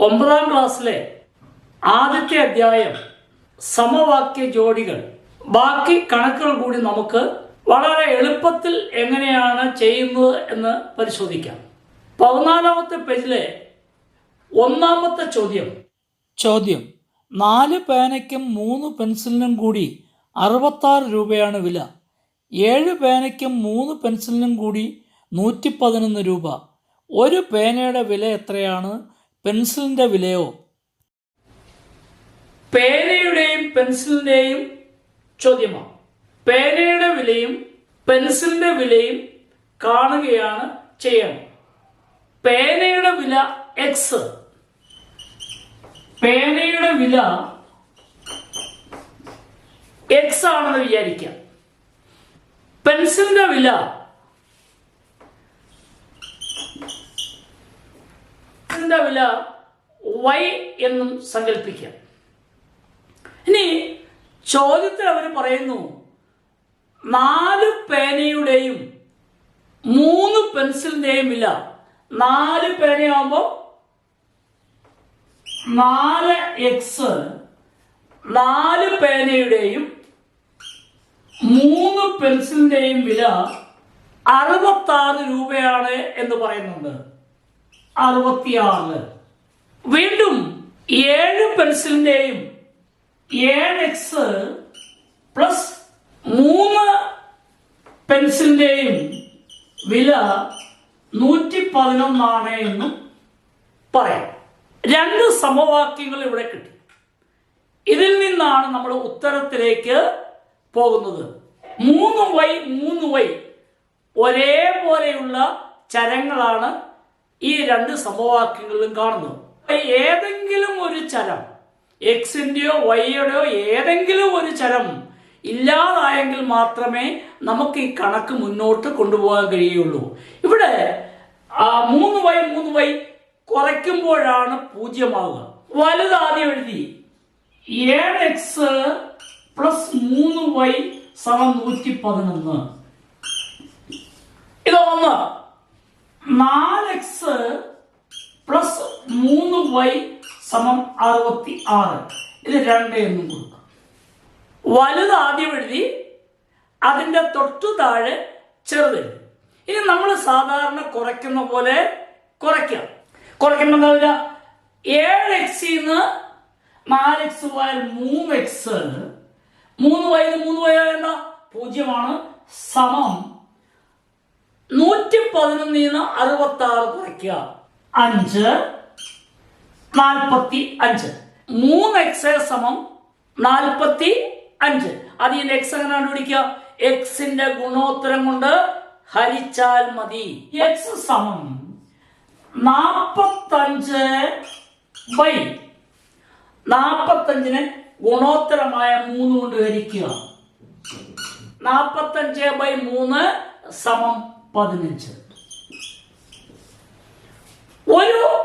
ഒമ്പതാം ക്ലാസ്സിലെ ആദ്യത്തെ അധ്യായം സമവാക്യ ജോഡികൾ. ബാക്കി കണക്കുകൾ കൂടി നമുക്ക് വളരെ എളുപ്പത്തിൽ എങ്ങനെയാണ് ചെയ്യുന്നത് എന്ന് പരിശോധിക്കാം. പതിനാലാമത്തെ പേജിലെ ഒന്നാമത്തെ ചോദ്യം. ചോദ്യം. നാല് പേനയ്ക്കും മൂന്ന് പെൻസിലിനും കൂടി അറുപത്താറ് രൂപയാണ് വില. ഏഴ് പേനയ്ക്കും മൂന്ന് പെൻസിലിനും കൂടി നൂറ്റി പതിനൊന്ന് രൂപ. ഒരു പേനയുടെ വില എത്രയാണ്? പെൻസിലിന്റെ വിലയോ? പേനയുടെയും പെൻസിലിന്റെയും ചോദ്യമാണ് പേനയുടെ വിലയും പെൻസിലിന്റെ വിലയും കാണുകയാണ് ചെയ്യേണ്ടത് പേനയുടെ വില എക്സ് പേനയുടെ വില എക്സ് ആണെന്ന് വിചാരിക്കാം. പെൻസിലിന്റെ വില പെൻസിലിന്റെ വില വൈ എന്നും സങ്കല്പിക്കാം ഇനി ചോദ്യത്തിൽ അവർ പറയുന്നു നാല് പേനയുടെയും മൂന്ന് പെൻസിലിന്റെയും വില നാല് പേനയാകുമ്പോൾ നാല് എക്സ് നാല് പേനയുടെയും മൂന്ന് പെൻസിലിന്റെയും വില അറുപത്താറ് രൂപയാണ് എന്ന് പറയുന്നുണ്ട്. അറുപത്തിയാറ്. വീണ്ടും ഏഴ് പെൻസിലിന്റെയും ഏഴ് എക്സ് പ്ലസ് മൂന്ന് പെൻസിലിന്റെയും വില നൂറ്റി പതിനൊന്നാണ് എന്നും പറയാം. രണ്ട് സമവാക്യങ്ങൾ ഇവിടെ കിട്ടി. ഇതിൽ നിന്നാണ് നമ്മൾ ഉത്തരത്തിലേക്ക് പോകുന്നത്. മൂന്ന് വൈ മൂന്ന് വൈ ഒരേപോലെയുള്ള ചരങ്ങളാണ് ഈ രണ്ട് സമവാക്യങ്ങളിലും കാണുന്നു. ഏതെങ്കിലും ഒരു ചരം എക്സിന്റെയോ വൈയുടെയോ ഏതെങ്കിലും ഒരു ചരം ഇല്ലാതായെങ്കിൽ മാത്രമേ നമുക്ക് ഈ കണക്ക് മുന്നോട്ട് കൊണ്ടുപോകാൻ കഴിയുള്ളൂ. ഇവിടെ മൂന്ന് വൈ മൂന്ന് വൈ കുറയ്ക്കുമ്പോഴാണ് പൂജ്യമാവുക. വലുത് ആദ്യം എഴുതി. ഏഴ് എക്സ് പ്ലസ് മൂന്ന് വൈ സമം നൂറ്റി പതിനൊന്ന് ഇത് നാല് എക്സ് പ്ലസ് മൂന്ന് വൈ സമം അറുപത്തി ആറ്. ഇത് രണ്ട് എന്നും കൊടുക്കാം. വലുത് ആദ്യം എഴുതി അതിന്റെ തൊട്ടു താഴെ ചെറുത് ഇനി നമ്മൾ സാധാരണ കുറയ്ക്കുന്ന പോലെ കുറയ്ക്കാം. കുറയ്ക്കുമ്പോൾ എന്താ പറയുക ഏഴ് എക്സിൽ നിന്ന് നാല് എക്സ് പോയാൽ മൂന്ന് എക്സ് മൂന്ന് വൈ മൂന്ന് വൈ എന്താ? പൂജ്യമാണ് സമം നൂറ്റി പതിനൊന്നിന്ന് അറുപത്തി ആറ് കുറയ്ക്കുക. അഞ്ച്. നാൽപ്പത്തി അഞ്ച്. മൂന്ന് എക്സ് സമം നാൽപ്പത്തി അഞ്ച്. അത് ഇതിന്റെ എക്സ് എങ്ങനെ കണ്ടുപിടിക്കുക എക്സിന്റെ ഗുണോത്തരം കൊണ്ട് ഹരിച്ചാൽ മതി. എക്സ് സമം നാൽപ്പത്തഞ്ച് ബൈ നാൽപ്പത്തഞ്ചിന് ഗുണോത്തരമായ മൂന്ന് കൊണ്ട് ഹരിക്കുക. നാൽപ്പത്തഞ്ച് ബൈ മൂന്ന് സമം പതിനഞ്ച്. ഒരു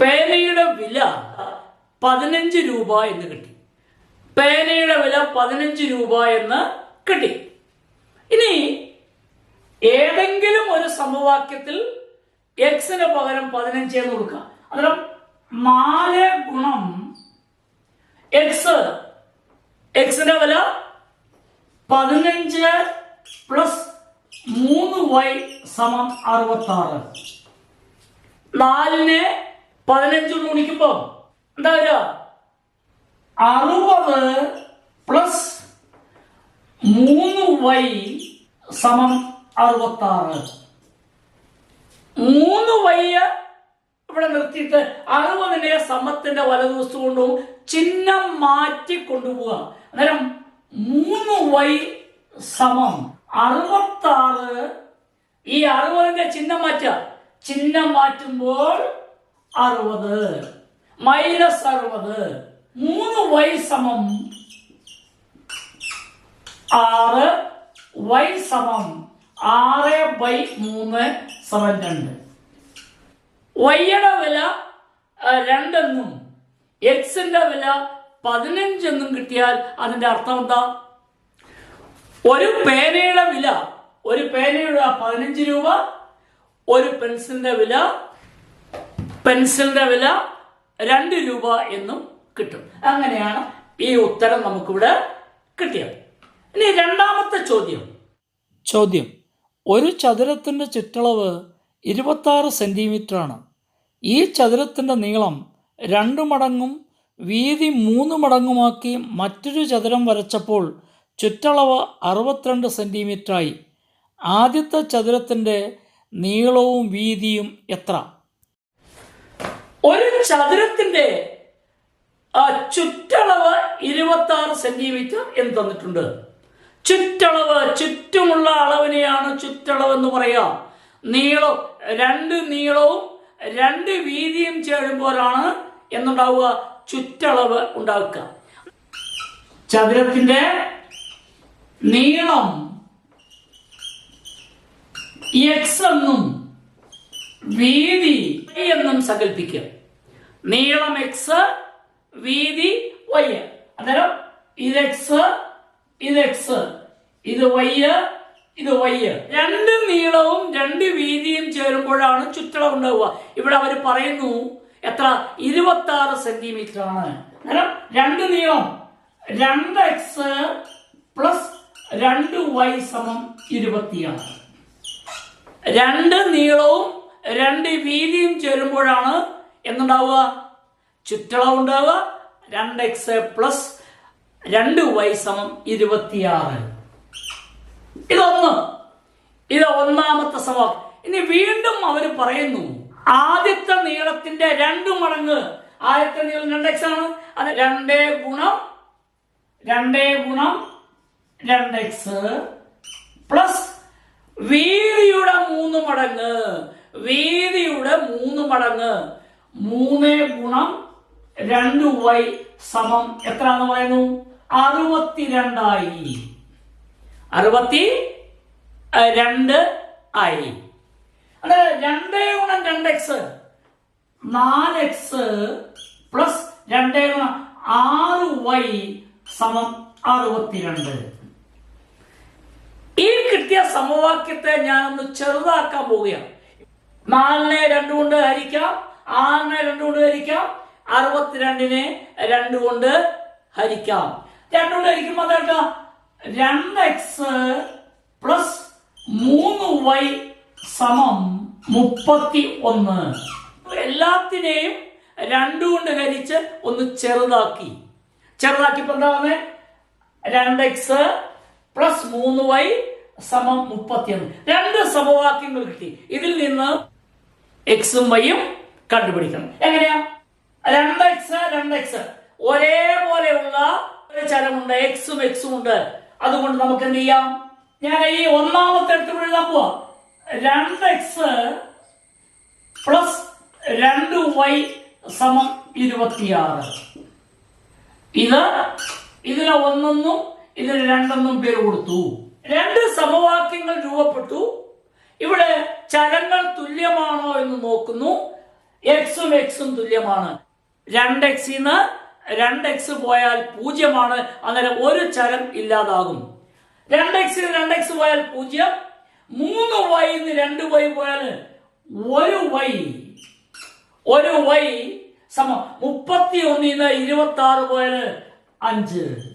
പേനയുടെ വില പതിനഞ്ച് രൂപ എന്ന് കിട്ടി. പേനയുടെ വില പതിനഞ്ച് രൂപ എന്ന് കിട്ടി. ഇനി ഏതെങ്കിലും ഒരു സമവാക്യത്തിൽ എക്സിന് പകരം പതിനഞ്ച് എന്ന് കൊടുക്കുക. അന്നേരം നാല് ഗുണം എക്സ് എക്സിന്റെ വില പതിനഞ്ച് പ്ലസ് മൂന്ന് വൈ സമം അറുപത്തി ആറ് നാലിനെ പതിനഞ്ച് ഗുണിക്കുമ്പോ എന്താ വരിക? അറുപത് പ്ലസ് മൂന്ന് വൈ സമം അറുപത്തി ആറ് മൂന്ന് വയ്യ ഇവിടെ നിർത്തിയിട്ട് അറുപതിനെ സമത്തിന്റെ വലതുവശത്ത് കൊണ്ടും ചിഹ്നം മാറ്റി കൊണ്ടുപോവുക. അന്നേരം മൂന്ന് വൈ സമം അറുപത്തി ആറ് ഈ അറുപതിന്റെ ചിഹ്നം മാറ്റുക. ചിഹ്നം മാറ്റുമ്പോൾ അറുപത്. മൈനസ് അറുപത്. മൂന്ന് വൈ സമം ആറ് വൈ സമം ആറ് ബൈ മൂന്ന് സമം രണ്ട്. വൈയുടെ വില രണ്ടെന്നും. എക്സിന്റെ വില പതിനഞ്ചെന്നും കിട്ടിയാൽ അതിന്റെ അർത്ഥം എന്താ? ഒരു പേനയുടെ വില ഒരു പേനയുടെ പതിനഞ്ച് രൂപ ഒരു പെൻസിലിന്റെ വില പെൻസിലിന്റെ വില രണ്ട് രൂപ എന്നും കിട്ടും. അങ്ങനെയാണ് ഈ ഉത്തരം നമുക്കിവിടെ കിട്ടിയത്. ഇനി രണ്ടാമത്തെ ചോദ്യം. ചോദ്യം. ഒരു ചതുരത്തിന്റെ ചുറ്റളവ് ഇരുപത്താറ് സെന്റിമീറ്ററാണ് ഈ ചതുരത്തിന്റെ നീളം രണ്ട് മടങ്ങും വീതി മൂന്ന് മടങ്ങുമാക്കി മറ്റൊരു ചതുരം വരച്ചപ്പോൾ ചുറ്റളവ് അറുപത്തിരണ്ട് സെന്റിമീറ്ററായി ആദ്യത്തെ ചതുരത്തിന്റെ നീളവും വീതിയും എത്ര? ഒരു ചതുരത്തിന്റെ ആ, ചുറ്റളവ് ഇരുപത്തി ആറ് സെന്റിമീറ്റർ എന്ന് തന്നിട്ടുണ്ട്. ചുറ്റളവ് ചുറ്റുമുള്ള അളവിനെയാണ് ചുറ്റളവ് എന്ന് പറയുക. നീളം രണ്ട് നീളവും രണ്ട് വീതിയും ചേരുമ്പോഴാണ് എന്നുണ്ടാവുക ചുറ്റളവ് ഉണ്ടാക്കുക ചതുരത്തിന്റെ നീളം. എക്സ് എന്നും വീതി വൈ എന്നും സങ്കല്പിക്കുക നീളം എക്സ് വീതി വൈ അന്നേരം ഇത് എക്സ് ഇത് എക്സ് ഇത് വൈ ഇത് വൈ രണ്ട് നീളവും രണ്ട് വീതിയും ചേരുമ്പോഴാണ് ചുറ്റളവ് ഉണ്ടാവുക. ഇവിടെ അവർ പറയുന്നു എത്ര? ഇരുപത്തി ആറ് സെന്റിമീറ്റർ ആണ് രണ്ട് നീളം രണ്ട് എക്സ് പ്ലസ് രണ്ട് വൈ സമം ഇരുപത്തിയാറ്. രണ്ട് നീളവും രണ്ട് വീതിയും ചേരുമ്പോഴാണ് എന്തുണ്ടാവുക? ചുറ്റളവ് ഉണ്ടാവുക. രണ്ട് എക്സ് പ്ലസ് രണ്ട് വൈ സമം ഇരുപത്തിയാറ്. ഇതൊന്ന്. ഇത് ഒന്നാമത്തെ സമം. ഇനി വീണ്ടും അവർ പറയുന്നു ആദ്യത്തെ നീളത്തിന്റെ രണ്ട് മടങ്ങ്. ആദ്യത്തെ നീളം രണ്ട് എക്സ് ആണ്. അത് രണ്ടേ ഗുണം രണ്ടേ ഗുണം രണ്ട് എക്സ് പ്ലസ് വീതിയുടെ മൂന്ന് മടങ്ങ്. വീതിയുടെ മൂന്ന് മടങ്ങ്. മൂന്ന് ഗുണം രണ്ട് വൈ സമം എത്രയാണെന്ന് പറയുന്നു? അറുപത്തിരണ്ടായി. അറുപത്തി രണ്ട് ആയി. അത് രണ്ട് ഗുണം രണ്ട് എക്സ് നാല് എക്സ് പ്ലസ് രണ്ട് ഗുണം ആറ് വൈ സമം അറുപത്തിരണ്ട്. ഈ കിട്ടിയ സമവാക്യത്തെ ഞാൻ ഒന്ന് ചെറുതാക്കാൻ പോവുകയാണ്. നാലിനെ രണ്ടു കൊണ്ട് ഹരിക്കാം ആറിനെ രണ്ടു കൊണ്ട് ഹരിക്കാം അറുപത്തിരണ്ടിനെ രണ്ടു കൊണ്ട് ഹരിക്കാം. രണ്ടു കൊണ്ട് ഹരിക്കുമ്പോൾ എന്താ രണ്ട് എക്സ് പ്ലസ് മൂന്ന് വൈ സമം മുപ്പത്തി ഒന്ന് എല്ലാത്തിനെയും രണ്ടു കൊണ്ട് ഹരിച്ച് ഒന്ന് ചെറുതാക്കി. ചെറുതാക്കിയപ്പോൾ എന്താ വന്നേ? രണ്ട് എക്സ് പ്ലസ് മൂന്ന് വൈ സമം മുപ്പത്തിയൊന്ന്. രണ്ട് സമവാക്യങ്ങൾ കിട്ടി. ഇതിൽ നിന്ന് എക്സും വൈയും കണ്ടുപിടിക്കണം. എങ്ങനെയാ? രണ്ട് എക്സ് രണ്ട് എക്സ് ഒരേപോലെയുള്ള ഒരു ചരമുണ്ട്. എക്സും എക്സും ഉണ്ട്. അതുകൊണ്ട് നമുക്ക് എന്ത് ചെയ്യാം? ഞാൻ ഈ ഒന്നാമത്തെ എടുത്ത് എഴുതാൻ പോവാ. രണ്ട് എക്സ് പ്ലസ് രണ്ട് വൈ സമം ഇരുപത്തിയാറ്. ഇത് ഇതിലെ ഒന്നെന്നും ഇതിന് രണ്ടെന്നും പേര് കൊടുത്തു. രണ്ട് സമവാക്യങ്ങൾ രൂപപ്പെട്ടു. ഇവിടെ ചരങ്ങൾ തുല്യമാണോ എന്ന് നോക്കുന്നു. എക്സും എക്സും തുല്യമാണ്. രണ്ട് എക്സിന്ന് രണ്ട് എക്സ് പോയാൽ പൂജ്യമാണ്. അന്നേരം ഒരു ചരം ഇല്ലാതാകും. രണ്ട് എക്സിന് രണ്ട് എക്സ് പോയാൽ പൂജ്യം. മൂന്ന് വൈന്ന് രണ്ട് വൈ പോയാൽ ഒരു വൈ ഒരു വൈ സമം മുപ്പത്തി ഒന്നിന്ന് ഇരുപത്തി ആറ് പോയാൽ അഞ്ച്.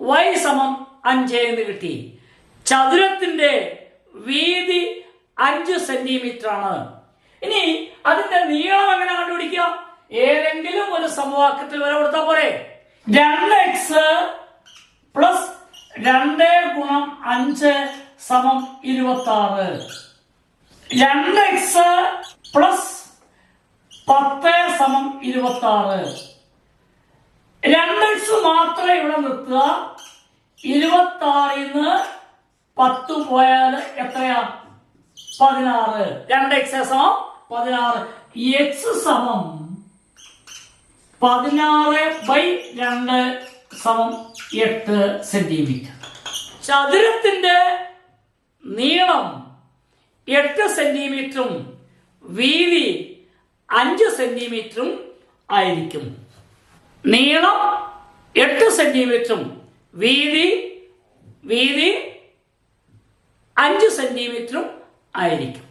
വൈ സമം അഞ്ച് എന്ന് കിട്ടി. ചതുരത്തിന്റെ വീതി അഞ്ച് സെന്റിമീറ്റർ ആണ് ഇനി അതിന്റെ നീളം എങ്ങനെ കണ്ടുപിടിക്കുക? ഏതെങ്കിലും ഒരു സമവാക്യത്തിൽ വരെ കൊടുത്താൽ പോരെ. രണ്ട് എക്സ് പ്ലസ് രണ്ട് ഗുണം അഞ്ച് സമം ഇരുപത്തി ആറ് രണ്ട് എക്സ് പ്ലസ് പത്ത് സമം ഇരുപത്തി ആറ് രണ്ട് എക്സ് മാത്രമേ ഇവിടെ നിർത്തുക ഇരുപത്തി നിന്ന് പത്ത് പോയാൽ എത്രയാ? പതിനാറ്. രണ്ട് എക്സ് സമം പതിനാറ്. എക്സ് സമം പതിനാറ് ബൈ രണ്ട് സമം എട്ട് സെന്റിമീറ്റർ. ചതുരത്തിന്റെ നീളം എട്ട് സെന്റിമീറ്ററും വീതി അഞ്ച് സെന്റിമീറ്ററും ആയിരിക്കും. നീളം എട്ട് സെന്റിമീറ്ററും വീതി വീതി അഞ്ച് സെന്റിമീറ്ററും ആയിരിക്കും.